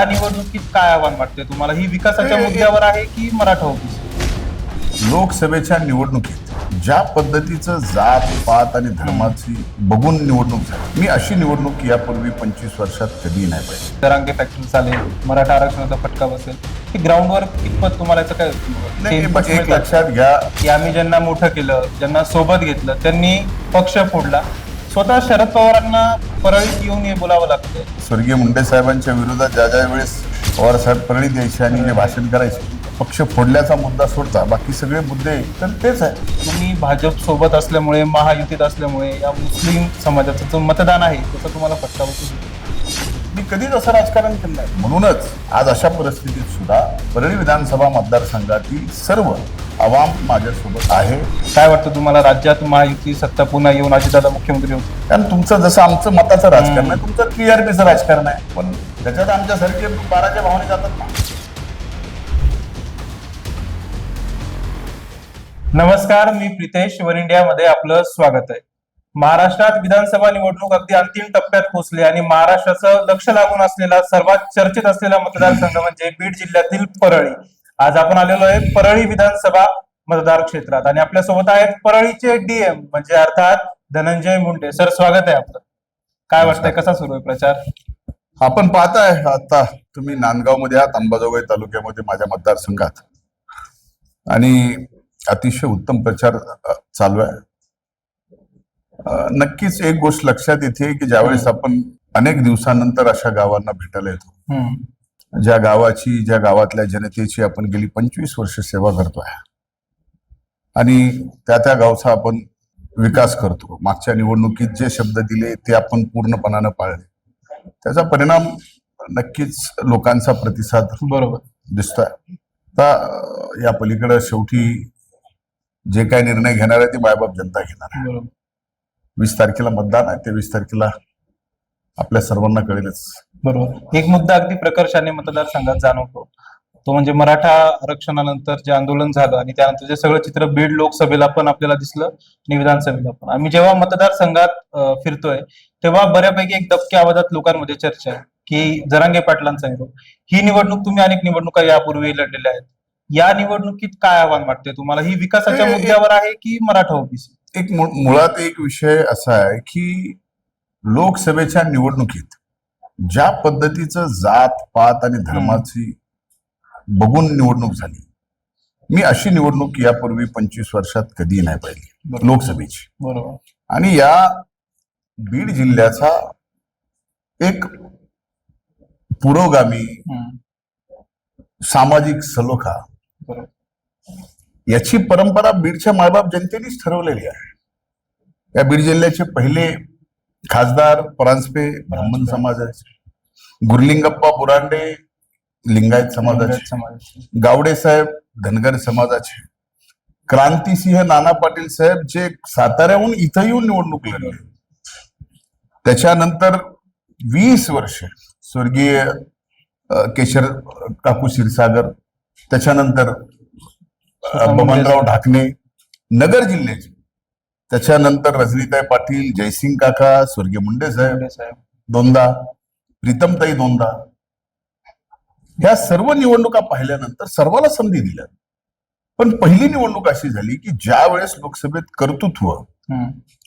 या निवडणुकीत काय आव्हान वाटते तुम्हाला? ही विकासाच्या हे- मुद्द्यावर आहे की मराठा ओबीसी? लोकसभेच्या निवडणुकीत ज्या पद्धतीचं जात पात आणि धर्माची बघून निवडणूक झाली मी अशी निवडणूक यापूर्वी पंचवीस वर्षात कधी नाही पाहिजे दरांगे फॅक्टरी चालेल मराठा आरक्षणाचा फटका बसेल हे ग्राउंडवर कितपत तुम्हाला याचं काय एक? लक्षात घ्या. की आम्ही ज्यांना मोठं केलं ज्यांना सोबत घेतलं त्यांनी पक्ष फोडला स्वतः शरद पवारांना परळीत येऊन हे बोलावं लागतं स्वर्गीय मुंडे साहेबांच्या विरोधात ज्या ज्या वेळेस पवार साहेब परळीत यायचे आणि जे भाषण करायचे पक्ष फोडल्याचा मुद्दा सोडता बाकी सगळे मुद्दे तर तेच आहे तुम्ही भाजप सोबत असल्यामुळे महायुतीत असल्यामुळे या मुस्लिम समाजाचं जो मतदान आहे त्याचा तुम्हाला फटका बसू शकतो. कधीच असं राजकारण केलं नाही म्हणूनच आज अशा परिस्थितीत सुद्धा परळी विधानसभा मतदारसंघातील सर्व आवाम माझ्यासोबत आहे. काय वाटतं तुम्हाला? राज्यात महायुती सत्ता पुन्हा येऊन अजितदादा मुख्यमंत्री होते कारण तुमचं जसं आमचं मताचं राजकारण आहे तुमचं टीआरपीचं राजकारण आहे. पण त्याच्यात आमच्यासारखे बाराच्या भावने जातात ना. नमस्कार मी प्रितेश. वन इंडियामध्ये आपलं स्वागत आहे. महाराष्ट्रात विधानसभा निवडणूक अगदी अंतिम टप्प्यात पोहोचली आणि महाराष्ट्राचं लक्ष लागून असलेला सर्वात चर्चेत असलेला मतदारसंघ म्हणजे बीड जिल्ह्यातील परळी. आज आपण आलेलो आहे परळी विधानसभा मतदार क्षेत्रात आणि आपल्यासोबत आहेत परळीचे डीएम म्हणजे अर्थात धनंजय मुंडे. सर स्वागत आहे आपलं. काय वाटतंय? कसा सुरू आहे प्रचार? आपण पाहताय आता तुम्ही नांदगावमध्ये आहात अंबाजोगाई तालुक्यामध्ये माझ्या मतदारसंघात. आणि अतिशय उत्तम प्रचार चालू आहे. नक्कीच एक गोष्ट लक्षात येते की ज्यावेळेस आपण अनेक दिवसानंतर अशा गावांना भेटायला येतो. ज्या गावाची ज्या गावातल्या जनतेची आपण गेली पंचवीस वर्ष सेवा करतोय. आणि त्या त्या गावचा आपण विकास करतो. मागच्या निवडणुकीत जे शब्द दिले ते आपण पूर्णपणानं पाळले. त्याचा परिणाम नक्कीच लोकांचा प्रतिसाद बरोबर. दिसतोय. आता या पलीकडे शेवटी जे काय निर्णय घेणार आहे ते मायबाप जनता घेणार आहे. वीस तारखेला मतदान आहे ते वीस तारखेला आपल्या सर्वांना कळेलच. बरोबर. एक मुद्दा अगदी प्रकर्षाने मतदारसंघात जाणवतो. तो म्हणजे मराठा आरक्षणानंतर जे आंदोलन झालं आणि त्यानंतर जे सगळं चित्र बीड लोकसभेला पण आपल्याला दिसलं आणि विधानसभेला पण. आम्ही जेव्हा मतदारसंघात फिरतोय तेव्हा बऱ्यापैकी एक दबक्या आवाजात लोकांमध्ये चर्चा आहे की जरांगे पाटलांचा निरोप. ही निवडणूक तुम्ही अनेक निवडणुका यापूर्वी लढलेल्या आहेत. या निवडणुकीत काय आव्हान वाटते तुम्हाला? ही विकासाच्या मुद्द्यावर आहे की मराठा ओबीसी? एक मुळात एक विषय असा आहे की लोकसभेच्या निवडणुकीत ज्या पद्धतीचं जात पात आणि धर्माची बघून निवडणूक झाली मी अशी निवडणूक यापूर्वी पंचवीस वर्षात कधी नाही पाहिली. लोकसभेची बरोबर आणि या बीड जिल्ह्याचा एक पुरोगामी. सामाजिक सलोखा याची परंपरा बीडच्या मायबाप जनतेनेच ठरवलेली आहे. या बीड जिल्ह्याचे पहिले खासदार परांजपे ब्राह्मण समाजाचे गुरलिंगप्पा बुरांडे लिंगायत समाजाचे गावडे साहेब धनगर समाजाचे क्रांतिसिंह नाना पाटील साहेब जे साताऱ्याहून इथं येऊन निवडणूक लढले त्याच्यानंतर वीस वर्ष स्वर्गीय केशर काकू क्षीरसागर त्याच्यानंतर बबनराव ढाकणे नगर जिल्ह्याचे त्याच्यानंतर रजनीताई पाटील जयसिंग काका स्वर्गीय मुंडे साहेब. दोनदा प्रीतमताई दोनदा. ह्या सर्व निवडणुका पाहिल्यानंतर सर्वाला संधी दिल्या. पण पहिली निवडणूक अशी झाली की ज्या वेळेस लोकसभेत कर्तृत्व.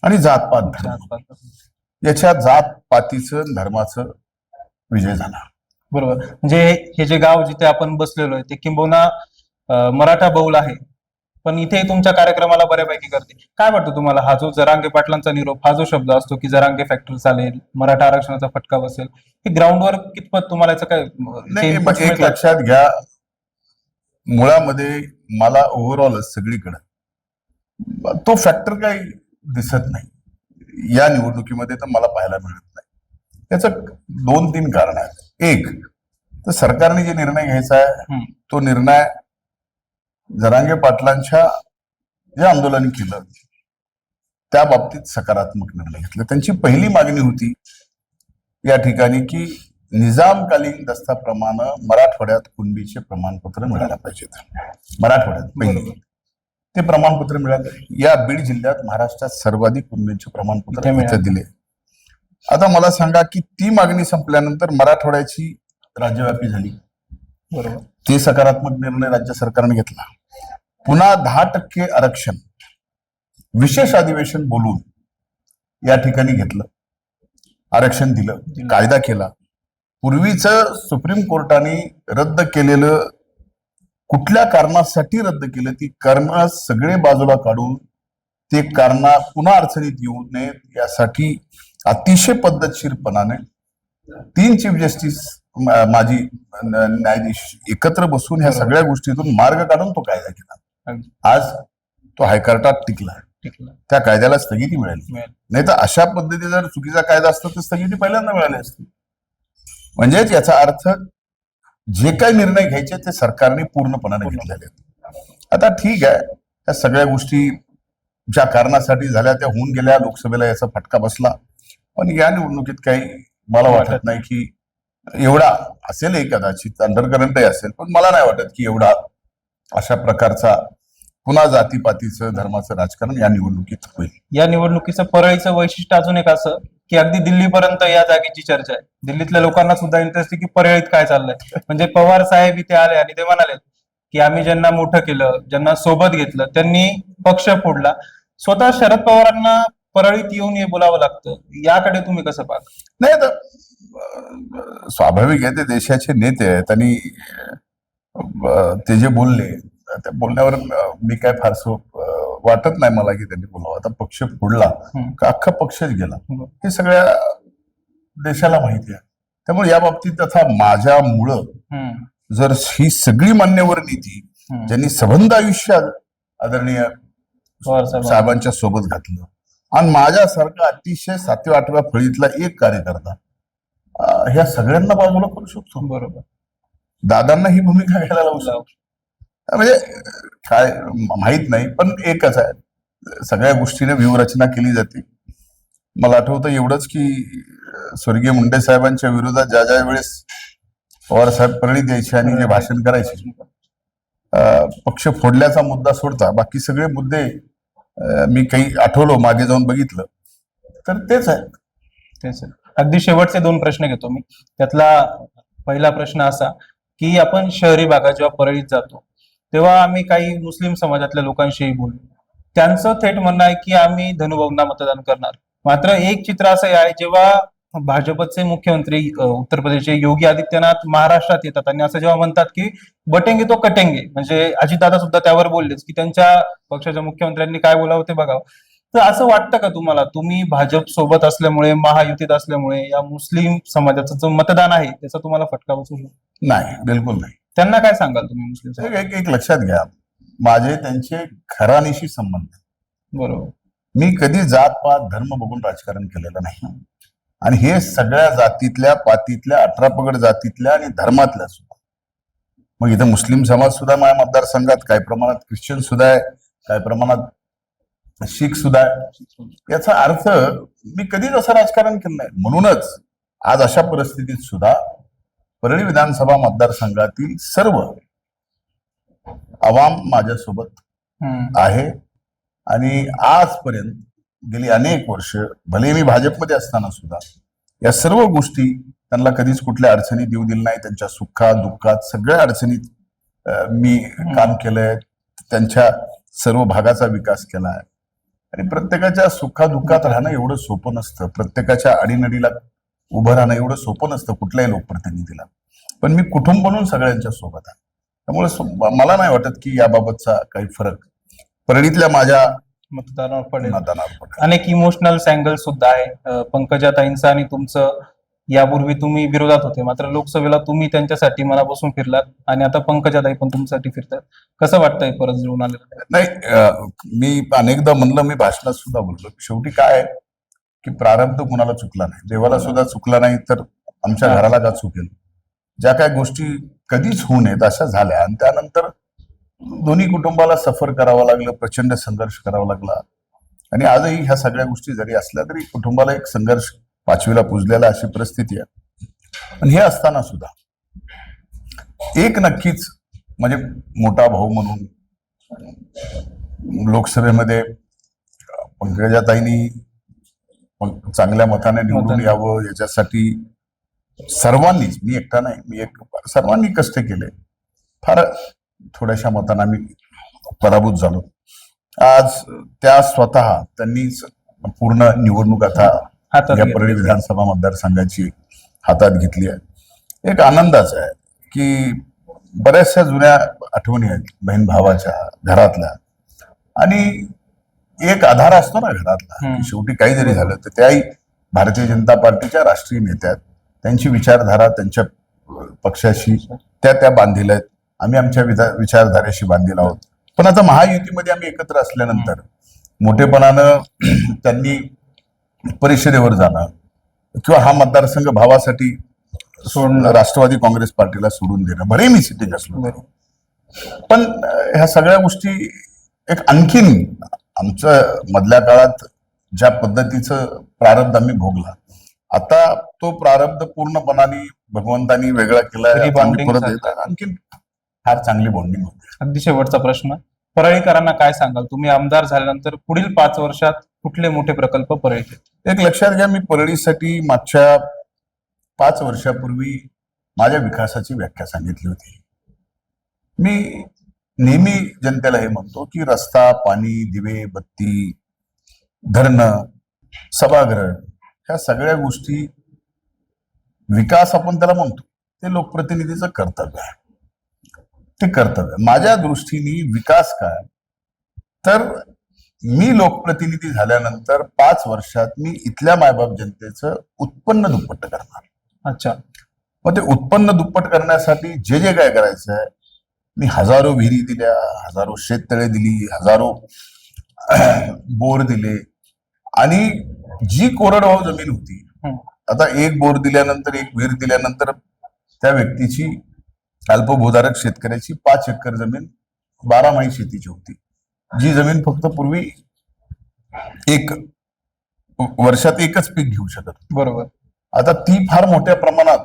आणि जातपात धर्म याच्या जात पातीचं धर्माचं विजय झाला. बरोबर. म्हणजे हे जे गाव जिथे आपण बसलेलो आहे ते किंबहुना मराठा बहुल आहे. पण इथे तुमच्या कार्यक्रमाला बऱ्यापैकी करते काय वाटतं तुम्हाला? हा जो जरांगे पाटलांचा निरोप हा जो शब्द असतो की जरांगे फॅक्टरी चालेल मराठा आरक्षणाचा फटका बसेल हे ग्राउंडवर कितपत तुम्हाला याचं काय एक? लक्षात घ्या. मुळामध्ये मला ओव्हरऑलच सगळीकडे. तो फॅक्टर काही दिसत नाही. या निवडणुकीमध्ये तर मला पाहायला मिळत नाही. याचं दोन तीन कारण आहेत. एक तर सरकारने जे निर्णय घ्यायचा आहे. तो निर्णय जरांगे पाटलांच्या जे आंदोलन केलं त्या बाबतीत सकारात्मक निर्णय घेतला. त्यांची पहिली मागणी होती या ठिकाणी की निजामकालीन दस्ताप्रमाणे मराठवाड्यात कुणबीचे प्रमाणपत्र मिळायला पाहिजेत मराठवाड्यात पहिली. ते प्रमाणपत्र मिळाले. या बीड जिल्ह्यात महाराष्ट्रात सर्वाधिक कुणबीचे प्रमाणपत्र दिले. आता मला सांगा की ती मागणी संपल्यानंतर मराठवाड्याची राज्यव्यापी झाली. ते सकारात्मक निर्णय राज्य सरकारने घेतला. पुन्हा दहा टक्के आरक्षण विशेष अधिवेशन बोलून या ठिकाणी घेतलं. आरक्षण दिलं. कायदा केला. पूर्वीच सुप्रीम कोर्टाने रद्द केलेलं कुठल्या कारणासाठी रद्द केलं ती कारण सगळे बाजूला काढून ते कारण पुन्हा अडचणीत येऊ नयेत यासाठी अतिशय पद्धतशीरपणाने तीन चीफ जस्टिस म- माजी न- न्यायाधीश एकत्र बसून ह्या. सगळ्या गोष्टीतून मार्ग काढून तो कायदा केला आज तो हायकोर्टात टिकला. टिकलं. त्या कायद्याला स्थगिती मिळाली. नाही तर अशा पद्धतीने जर चुकीचा कायदा असता तर स्थगिती पहिल्यांदा मिळाली असती. म्हणजेच याचा अर्थ जे काही निर्णय घ्यायचे ते सरकारने पूर्णपणाने पूर्ण. घेतलेले आहेत. आता ठीक आहे या सगळ्या गोष्टी ज्या कारणासाठी झाल्या त्या होऊन गेल्या लोकसभेला याचा फटका बसला. पण या निवडणुकीत काही मला वाटत नाही. की एवढा असेलही कदाचित अंडरकरंटही असेल पण मला नाही वाटत की एवढा अशा प्रकारचा पुन्हा जातीपातीचं धर्माचं राजकारण या निवडणुकीत होईल. या निवडणुकीचं परळीचं वैशिष्ट्य अजून एक असं की अगदी दिल्लीपर्यंत या जागेची चर्चा आहे. दिल्लीतल्या लोकांना सुद्धा इंटरेस्ट आहे की परळीत काय चाललंय. म्हणजे पवार साहेब इथे आले आणि ते म्हणाले की आम्ही ज्यांना मोठं केलं ज्यांना सोबत घेतलं त्यांनी पक्ष फोडला. स्वतः शरद पवारांना परळीत येऊन हे बोलावं लागतं. याकडे तुम्ही कसं पाहता? नाही तर स्वाभाविक आहे ते देशाचे नेते आहेत आणि ते जे बोलले त्या बोलण्यावर मी काय फारसं वाटत नाही मला की त्यांनी बोलावं आता पक्ष फोडला. का अख्खा पक्षच गेला. हे सगळ्या देशाला माहिती आहे त्यामुळे या बाबतीत आता माझ्यामुळं जर ही सगळी मान्यवर नीती. ज्यांनी सबंध आयुष्यात आदरणीय साहेबांच्या सोबत घातलं आणि माझ्यासारखा अतिशय सातव्या आठव्या फळीतला एक कार्यकर्ता ह्या सगळ्यांना बाजूला करू शकतो. बरोबर. दादांना ही भूमिका घ्यायला लावू शकतो. म्हणजे काय माहीत नाही पण एकच आहे. सगळ्या गोष्टीने व्यूहरचना केली जाते. मला आठवतं एवढंच की स्वर्गीय मुंडे साहेबांच्या विरोधात ज्या ज्या वेळेस पवार साहेब परळी द्यायचे आणि जे भाषण करायचे पक्ष फोडल्याचा मुद्दा सोडता बाकी सगळे मुद्दे मी काही आठवलो मागे जाऊन बघितलं. तर तेच आहे. तेच आहे. अगदी शेवटचे दोन प्रश्न घेतो मी. त्यातला पहिला प्रश्न असा की आपण शहरी भागात जेव्हा परळीत जातो तेव्हा आम्ही काही मुस्लिम समाजातल्या लोकांशीही बोललो त्यांचं थेट म्हणणं आहे की आम्ही धनुभाऊंना मतदान करणार. मात्र एक चित्र असं आहे जेव्हा भाजपचे मुख्यमंत्री उत्तर प्रदेशचे योगी आदित्यनाथ महाराष्ट्रात येतात आणि असं जेव्हा म्हणतात की बटेंगे तो कटेंगे म्हणजे अजितदादा सुद्धा त्यावर बोललेच की त्यांच्या पक्षाच्या मुख्यमंत्र्यांनी काय बोलावं ते बघावं. तर असं वाटतं का तुम्हाला? तुम्ही भाजप सोबत असल्यामुळे महायुतीत असल्यामुळे या मुस्लिम समाजाचं जो मतदान आहे त्याचा तुम्हाला फटका बसू शकतो? नाही बिलकुल नाही. त्यांना काय सांगाल तुम्ही मुस्लिम समाज एक एक लक्षात घ्या. माझे त्यांचे घराणीशी संबंध आहेत. बरोबर. मी कधी जात पात धर्म बघून राजकारण केलेलं नाही. आणि हे सगळ्या जातीतल्या पातीतल्या अठरा पगड जातीतल्या आणि धर्मातल्या सुद्धा. मग इथं मुस्लिम समाज सुद्धा माझ्या मतदारसंघात काही प्रमाणात ख्रिश्चन सुद्धा आहे काही प्रमाणात शीख सुद्धा याचा अर्थ मी कधीच असं राजकारण केलं नाही. म्हणूनच आज अशा परिस्थितीत सुद्धा परळी विधानसभा मतदारसंघातील सर्व आवाम माझ्यासोबत आहे. आणि आजपर्यंत गेली अनेक वर्ष भले मी भाजपमध्ये असताना सुद्धा या सर्व गोष्टी त्यांना कधीच कुठल्या अडचणी देऊ दिल्या नाही त्यांच्या सुखात दुःखात सगळ्या अडचणीत मी काम केलंय. त्यांच्या सर्व भागाचा विकास केला आहे आणि प्रत्येकाच्या सुखादुःखात राहणं एवढं सोपं नसतं. प्रत्येकाच्या अडीनडीला उभं राहणं एवढं सोपं नसतं कुठल्याही लोकप्रतिनिधीला. पण मी कुटुंब म्हणून सगळ्यांच्या सोबत आहे. त्यामुळे मला नाही वाटत की याबाबतचा काही फरक परळीतल्या माझ्या मतदानावर पडेल. अनेक इमोशनल सॅंगल सुद्धा आहे. पंकजाताईंचं आणि तुमचं यापूर्वी तुम्ही विरोधात होते. मात्र लोकसभेला तुम्ही त्यांच्यासाठी मनापासून फिरलात आणि आता पंकजाताई पण तुमच्यासाठी फिरतात. कसं वाटतंय परत जुळून आलेलं? नाही मी अनेकदा म्हणलं मी भाषणात सुद्धा बोललो शेवटी काय की प्रारब्ध कुणाला चुकला नाही. देवाला सुद्धा चुकला नाही तर आमच्या घराला का चुकेल. ज्या काय गोष्टी कधीच होऊ नयेत अशा झाल्या आणि त्यानंतर दोन्ही कुटुंबाला सफर करावं लागलं प्रचंड संघर्ष करावा लागला. आणि आजही ह्या सगळ्या गोष्टी जरी असल्या तरी कुटुंबाला एक संघर्ष पाचवीला पुजलेला अशी परिस्थिती आहे. पण हे असताना सुद्धा एक नक्कीच म्हणजे मोठा भाऊ म्हणून लोकसभेमध्ये पंकजाताईंनी चांगल्या मताने निवडून. यावं याच्यासाठी सर्वांनीच मी एकटा नाही मी एक सर्वांनी कष्ट केले. फार थोड्याशा मतांना आम्ही पराभूत झालो. आज त्या स्वतः त्यांनीच पूर्ण निवडणूक आता हातात. परळी विधानसभा मतदारसंघाची हातात घेतली आहे. एक आनंदाचा आहे की बऱ्याचशा जुन्या आठवणी आहेत बहीण भावाच्या घरातल्या. आणि एक आधार असतो ना घरातला शेवटी काही जरी झालं तर त्याही भारतीय जनता पार्टीच्या राष्ट्रीय नेत्यात त्यांची विचारधारा त्यांच्या पक्षाशी त्या त्या बांधील आहेत. आम्ही आमच्या विचारधारेशी बांधील आहोत. पण आता महायुतीमध्ये आम्ही एकत्र असल्यानंतर मोठेपणानं त्यांनी परिषदेवर जाणं किंवा हा मतदारसंघ भावासाठी सोडणं. राष्ट्रवादी काँग्रेस पार्टीला सोडून देणं भले मी सिटिंग असलो. पण ह्या सगळ्या गोष्टी एक आणखीन आमचं मधल्या काळात ज्या पद्धतीचं प्रारब्ध आम्ही भोगला आता तो प्रारब्ध पूर्णपणाने भगवंतानी वेगळा आहे. आणखीन फार चांगली बॉन्डिंग होते अगदी शेवटचा प्रश्न परळीकरांना काय सांगाल तुम्ही आमदार झाल्यानंतर पुढील पाच वर्षात कुठले मोठे प्रकल्प परळीत एक लक्षात घ्या मी परळीसाठी मागच्या पाच वर्षापूर्वी माझ्या विकासाची व्याख्या सांगितली होती. मी नेहमी जनतेला हे म्हणतो की रस्ता पाणी दिवे बत्ती धरणं सभागृह ह्या सगळ्या गोष्टी विकास आपण त्याला म्हणतो. ते लोकप्रतिनिधीचं कर्तव्य आहे. ते कर्तव्य. माझ्या दृष्टीने विकास काय? तर मी लोकप्रतिनिधी झाल्यानंतर पाच वर्षात मी इथल्या मायबाप जनतेचं उत्पन्न दुप्पट करणार. अच्छा. मग ते उत्पन्न दुप्पट करण्यासाठी जे जे काय करायचं आहे मी हजारो विहिरी दिल्या हजारो शेततळे दिली हजारो बोर दिले. आणि जी कोरडवाहू जमीन होती. आता एक बोर दिल्यानंतर एक विहीर दिल्यानंतर त्या व्यक्तीची अल्पभूधारक शेतकऱ्याची पाच एकर जमीन बारामाही शेतीची होती. जी जमीन फक्त पूर्वी एक वर्षात एकच पीक घेऊ शकत. बरोबर. आता ती फार मोठ्या प्रमाणात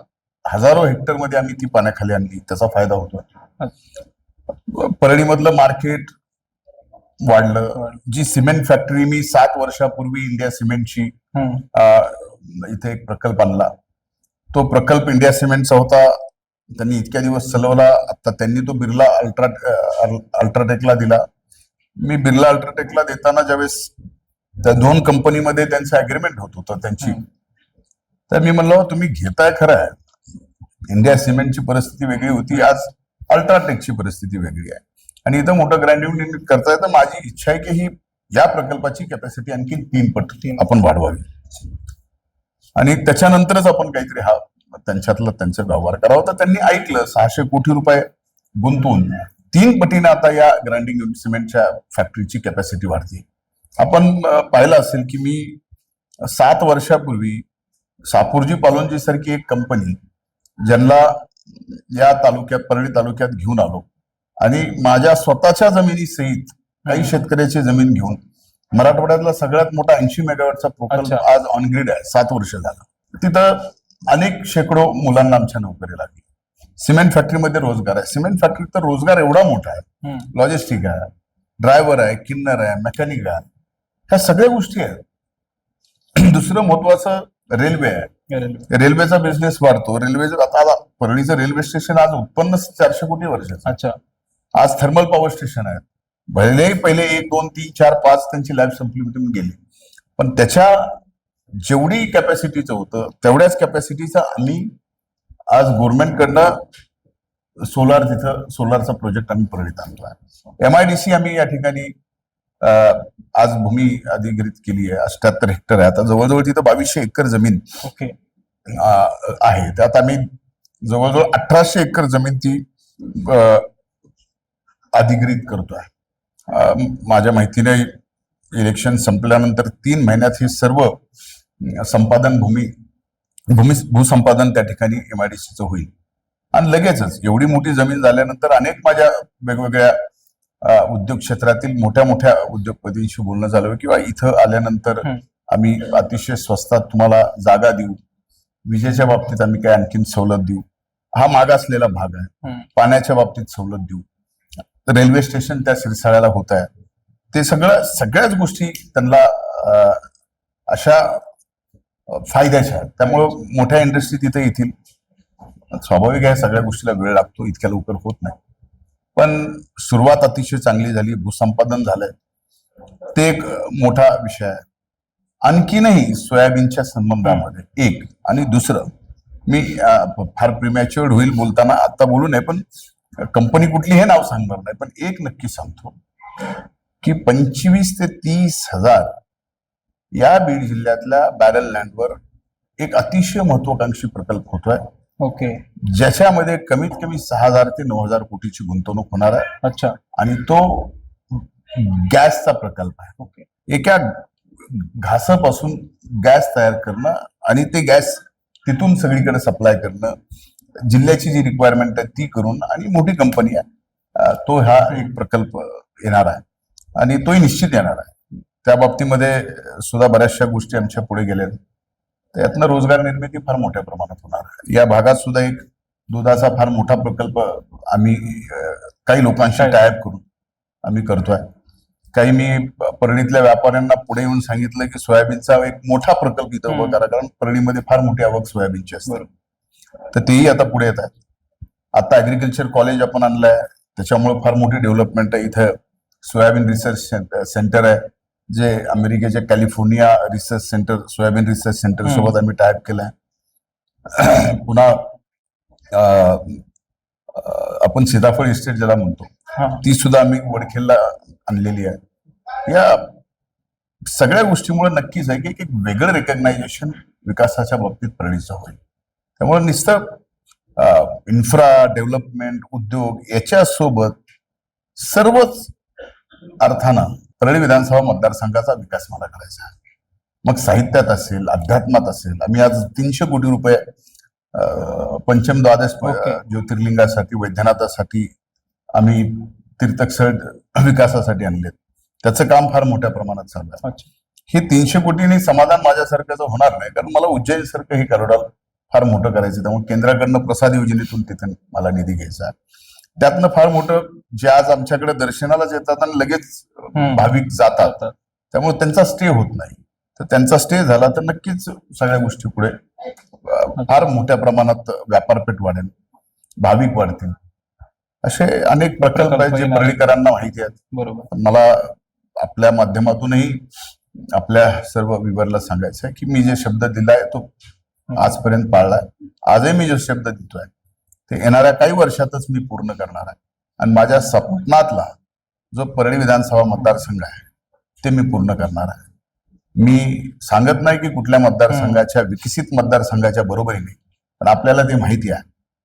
हजारो हेक्टरमध्ये आम्ही ती पाण्याखाली आणली. त्याचा फायदा होतो परळीमधलं मार्केट वाढलं. जी सिमेंट फॅक्टरी मी सात वर्षापूर्वी इंडिया सिमेंटची इथे एक प्रकल्प आणला. तो प्रकल्प इंडिया सिमेंटचा होता. त्यांनी इतक्या दिवस चालवला. आता त्यांनी तो बिर्ला अल्ट्रा अल्ट्राटेकला दिला. मी बिर्ला अल्ट्राटेकला देताना ज्यावेळेस त्या दोन कंपनीमध्ये त्यांचं अग्रीमेंट होत होतं त्यांची. तर मी म्हणलो तुम्ही घेताय खरं आहे. इंडिया सिमेंटची परिस्थिती वेगळी होती आज अल्ट्राटेकची परिस्थिती वेगळी आहे. आणि इथं मोठं ग्रँड युनिट करताय तर माझी इच्छा आहे की ही या प्रकल्पाची कॅपॅसिटी आणखी तीन पट. आपण वाढवावी. आणि त्याच्यानंतरच आपण काहीतरी हा त्यांच्यातलं त्यांचा व्यवहार करावा. तर त्यांनी ऐकलं सहाशे कोटी रुपये गुंतवून तीन पटीने आता या ग्राइंडिंग युनिट सिमेंटच्या फॅक्टरीची कॅपॅसिटी वाढते आपण पाहिलं असेल की मी सात वर्षापूर्वी सापूरजी पालोनजी सारखी एक कंपनी ज्यांना या तालुक्यात परळी तालुक्यात घेऊन आलो. आणि माझ्या स्वतःच्या जमिनी सहित काही शेतकऱ्याची जमीन घेऊन मराठवाड्यातला सगळ्यात मोठा ऐंशी मेगावॅटचा प्रकल्प. आज ऑनग्रीड आहे. सात वर्ष झालं. तिथं अनेक शेकडो मुलांना आमच्या नोकरी लागली. सिमेंट फॅक्टरीमध्ये रोजगार आहे. सिमेंट फॅक्टरीत तर रोजगार एवढा मोठा आहे. लॉजिस्टिक आहे ड्रायव्हर आहे किन्नर आहे मेकॅनिक आहे. ह्या सगळ्या गोष्टी आहेत. दुसरं महत्वाचं रेल्वे आहे. रेल्वे. रेल्वेचा बिझनेस वाढतो. रेल्वेचं आता परळीचं रेल्वे स्टेशन आज उत्पन्न चारशे कोटी वर्षाचं अच्छा. आज थर्मल पॉवर स्टेशन आहेत भले पहिले एक दोन तीन चार पाच त्यांची लाईफ संपली गेली. पण त्याच्या जेवढी कॅपॅसिटीचं होतं तेवढ्याच कॅपॅसिटीचं आम्ही आज गव्हर्नमेंटकडनं सोलार तिथं सोलारचा प्रोजेक्ट आम्ही परळीत आणला एमआयडीसी आम्ही या ठिकाणी आज भूमी अधिग्रहित केली आहे. अष्ट्याहत्तर हेक्टर आहे. आता जवळजवळ तिथं बावीसशे एकर जमीन आहे. त्यात आम्ही जवळजवळ अठराशे एकर जमीन ती अधिग्रहित करतोय. अं, माझ्या माहितीने इलेक्शन संपल्यानंतर तीन महिन्यात हे सर्व संपादन भूमी भूमी भूसंपादन त्या ठिकाणी एमआयडीसीचं होईल. आणि लगेचच एवढी मोठी जमीन झाल्यानंतर अनेक माझ्या वेगवेगळ्या उद्योग क्षेत्रातील मोठ्या मोठ्या उद्योगपतींशी बोलणं झालं किंवा इथं आल्यानंतर. आम्ही अतिशय स्वस्तात तुम्हाला जागा देऊ. विजेच्या बाबतीत आम्ही काय आणखीन सवलत देऊ. हा मागासलेला भाग आहे. पाण्याच्या बाबतीत सवलत देऊ. रेल्वे स्टेशन त्या सिरसाळ्याला होत आहे. ते सगळं सगळ्याच गोष्टी त्यांना अशा फायद्याच्या आहेत. त्यामुळं मोठ्या इंडस्ट्री तिथे येतील. स्वाभाविक आहे सगळ्या गोष्टीला वेळ लागतो इतक्या लवकर होत नाही. पण सुरुवात अतिशय चांगली झाली भूसंपादन झालंय. ते एक मोठा विषय आहे. आणखीनही सोयाबीनच्या संबंधामध्ये एक आणि दुसरं मी फार प्रिमॅच्युअर्ड होईल बोलताना आता बोलू नये पण कंपनी कुठली हे नाव सांगणार नाही पण एक नक्की सांगतो की पंचवीस ते तीस हजार या बीड जिल्ह्यातल्या बॅरल लँडवर एक अतिशय महत्वाकांक्षी प्रकल्प होतोय. ओके. ज्याच्यामध्ये कमीत कमी सहा हजार ते नऊ हजार कोटीची गुंतवणूक होणार आहे. अच्छा. आणि तो गॅसचा प्रकल्प आहे. ओके. एका घासापासून गॅस तयार करणं आणि ते गॅस तिथून सगळीकडे सप्लाय करणं जिल्ह्याची जी रिक्वायरमेंट आहे ती करून आणि मोठी कंपनी आहे तो हा एक प्रकल्प येणार आहे. आणि तोही निश्चित येणार आहे. त्या बाबतीमध्ये सुद्धा बऱ्याचशा गोष्टी आमच्या पुढे गेल्या आहेत. त्यातनं रोजगार निर्मिती फार मोठ्या प्रमाणात होणार या भागात सुद्धा एक दुधाचा फार मोठा प्रकल्प आम्ही काही लोकांशी? टायप करून आम्ही करतोय. काही मी परळीतल्या व्यापाऱ्यांना पुढे येऊन सांगितलं की सोयाबीनचा एक मोठा प्रकल्प इथं उभा. करा कारण परळीमध्ये फार मोठी आवक सोयाबीनची असते. तर तेही आता पुढे येत आहेत. आता ऍग्रिकल्चर कॉलेज आपण आणलंय. त्याच्यामुळे फार मोठी डेव्हलपमेंट आहे. इथं सोयाबीन रिसर्च सेंटर आहे. जे अमेरिकेच्या California research centre soybean research centre. सोबत आम्ही टायप केलंय. पुन्हा आपण सीताफळ इस्टेट ज्याला म्हणतो ती सुद्धा आम्ही वडखेलला आणलेली आहे. या सगळ्या गोष्टीमुळे नक्कीच आहे की एक वेगळं रेकग्नायझेशन विकासाच्या बाबतीत परळीचं होईल. त्यामुळे नुसतं इन्फ्रा डेव्हलपमेंट उद्योग याच्यासोबत सर्वच अर्थानं परळी विधानसभा मतदारसंघाचा विकास मला करायचा आहे. मग साहित्यात असेल अध्यात्मात असेल आम्ही आज तीनशे कोटी रुपये पंचम द्वादश. ज्योतिर्लिंगासाठी वैद्यनाथासाठी आम्ही तीर्थक्षळ विकासासाठी आणलेत. त्याचं काम फार मोठ्या प्रमाणात चालू आहे. अच्छा. हे तीनशे कोटींनी समाधान माझ्यासारख्याचं होणार नाही कारण मला उज्जैन सारखं हे करोडाल फार मोठं करायचं त्यामुळे केंद्राकडनं प्रसाद योजनेतून तिथे मला निधी घ्यायचा आहे. त्यातनं फार मोठं जे आज आमच्याकडे दर्शनालाच येतात आणि लगेच. भाविक जातात. त्यामुळे त्यांचा स्टे होत नाही. तर त्यांचा स्टे झाला तर नक्कीच सगळ्या गोष्टी पुढे फार मोठ्या प्रमाणात व्यापारपेठ वाढेल भाविक वाढतील. असे अनेक प्रकल्प आहेत जे. परळीकरांना माहिती आहेत. बरोबर. मला आपल्या माध्यमातूनही आपल्या सर्व विवरला सांगायचं आहे की मी जे शब्द दिलाय तो आजपर्यंत पाळलाय. आजही मी जो शब्द देतोय ते येणाऱ्या काही वर्षातच मी पूर्ण करणार आहे. आणि माझ्या स्वप्नातला जो परळी विधानसभा मतदारसंघ आहे ते मी पूर्ण करणार आहे. मी सांगत नाही की कुठल्या मतदारसंघाच्या विकसित मतदारसंघाच्या बरोबरीने पण आपल्याला ते माहिती आहे.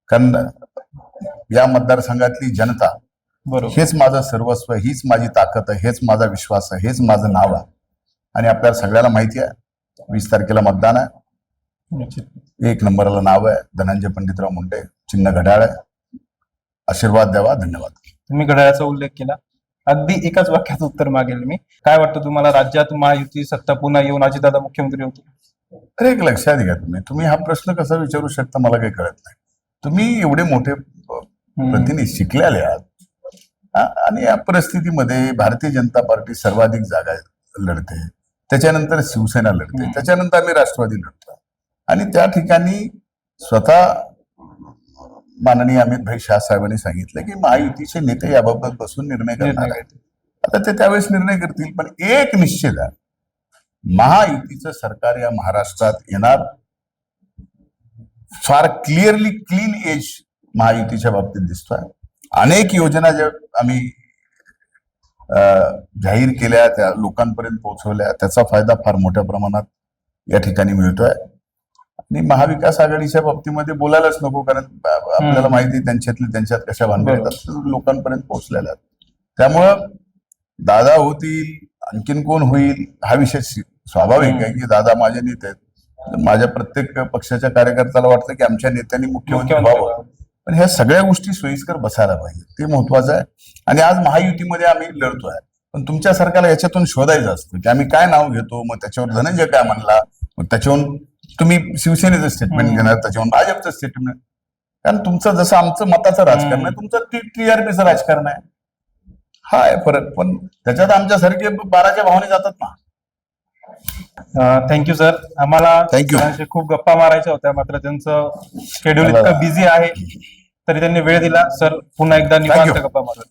कारण या मतदारसंघातली जनता बरोबर. हेच माझं सर्वस्व हीच माझी ताकद आहे हेच माझा विश्वास आहे हेच माझं नाव आहे. आणि आपल्याला सगळ्याला माहिती आहे. वीस तारखेला मतदान आहे. एक नंबरला नाव आहे धनंजय पंडितराव मुंडे चिन्ह घड्याळ आहे. आशीर्वाद द्यावा धन्यवाद. तुम्ही घड्याळाचा उल्लेख केला. अगदी एकाच वाक्यात उत्तर मागेल मी. काय वाटतं तुम्हाला राज्यात महायुती सत्ता पुन्हा येऊन अजितदादा मुख्यमंत्री होतील? अरे एक लक्षात घ्या तुम्ही. तुम्ही हा प्रश्न कसा विचारू शकता मला काही कळत नाही. तुम्ही एवढे मोठे. प्रतिनिधी शिकलेले आहात. आणि या परिस्थितीमध्ये भारतीय जनता पार्टी सर्वाधिक जागा लढते. त्याच्यानंतर शिवसेना लढते. त्याच्यानंतर आम्ही राष्ट्रवादी लढतो. आणि त्या ठिकाणी स्वतः माननीय अमित भाई शाह साहेबांनी सांगितलं की महायुतीचे नेते याबाबत बसून निर्णय करणार आहेत. आता ते त्यावेळेस निर्णय करतील पण एक निश्चित आहे. महायुतीचं सरकार या महाराष्ट्रात येणार. फार क्लिअरली क्लीन एज महायुतीच्या बाबतीत दिसतोय. अनेक योजना ज्या आम्ही जाहीर केल्या त्या लोकांपर्यंत पोहोचवल्या त्याचा फायदा फार मोठ्या प्रमाणात या ठिकाणी मिळतोय. आणि महाविकास आघाडीच्या बाबतीमध्ये बोलायलाच नको कारण आपल्याला. माहिती त्यांच्यातली त्यांच्यात कशा भानगड बरोबर. येतात लोकांपर्यंत पोहोचलेल्या त्यामुळं दादा होतील आणखीन कोण होईल हा विषय स्वाभाविक आहे की दादा माझे नेते आहेत. माझ्या प्रत्येक पक्षाच्या कार्यकर्त्याला वाटतं की आमच्या नेत्यांनी मुख्यमंत्री मुख्यमंत्री व्हावं. पण ह्या सगळ्या गोष्टी सोयीस्कर बसायला पाहिजे ते महत्वाचं आहे. आणि आज महायुतीमध्ये आम्ही लढतोय. पण तुमच्या सरकारला याच्यातून शोधायचं असतं की आम्ही काय नाव घेतो मग त्याच्यावर धनंजय काय म्हणला मग त्याच्यावरून तुम्ही शिवसेनेचं स्टेटमेंट. घेणार त्याच्यावरून भाजपचं स्टेटमेंट कारण तुमचं जसं आमचं मताचं राजकारण. आहे तुमचं टीआरपीचं राजकारण आहे हा आहे फरक पण त्याच्यात आमच्यासारखे बाराच्या भावाने जातात ना थँक्यू सर आम्हाला. सरांशी खूप गप्पा मारायच्या होत्या मात्र त्यांचं शेड्यूल इतकं बिझी आहे तरी त्यांनी वेळ दिला सर पुन्हा एकदा निवांत. गप्पा मारा